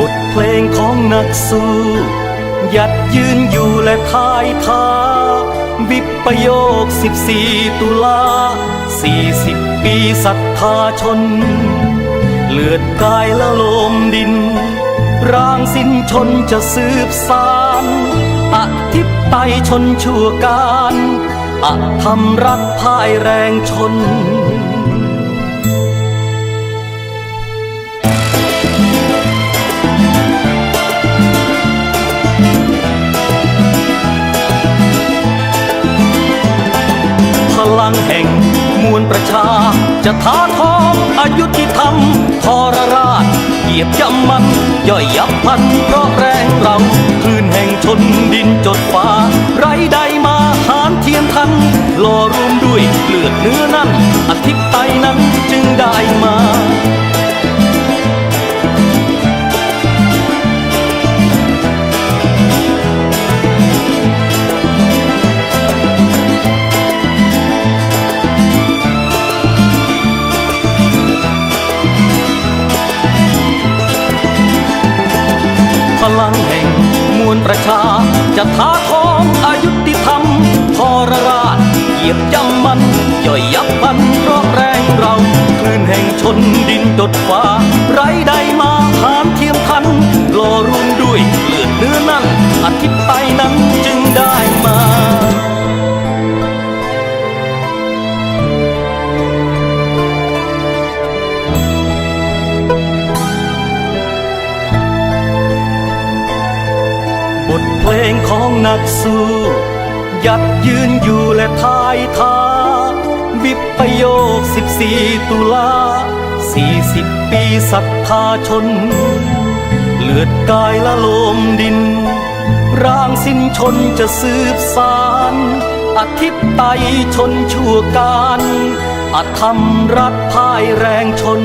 บทเพลงของนักสู้ยัดยืนอยู่และทายท้า วิปโยค 14 ตุลา 40 ปีศรัทธาชน เลือดกายละลมดิน ร่างสิ้นชนจะสืบสานอธิปไตยชนชั่วการอธรรมรักพ่ายแรงชนางแห่ง มวลประชา จะท้าทองอายุที่ทำทรราช เหยียบย่ำมันย่อยยับพันเพราะแรงเราคลื่นแห่งชนดินจดฟ้า ไรใดมาหานเทียนทันหล่อรวมด้วยเลือดเนื้อนั้นอธิปไตยนั้น ลังแห่งมวลประชา จะท้าทองอายุติธรรมทรราชเหยียบย่ำมันย่อยยับมันเพราะแรงเราคลื่นแห่งชนดินจดฟ้า ไรใดมาหานเทียมทันหล่อรวมด้วยเลือดเนื้อนั้นอธิปไตยนั้นจึงได้ บทเพลงของนักสู้ยัดยืนอยู่และทายทาวิปโยค 14 ตุลา 40 ปีศรัทธาชน เลือดกายละโลมดิน ร่างสิ้นชนจะสืบสารอธิปไตยชนชั่วการอธรรมรัฐพ่ายแรงชน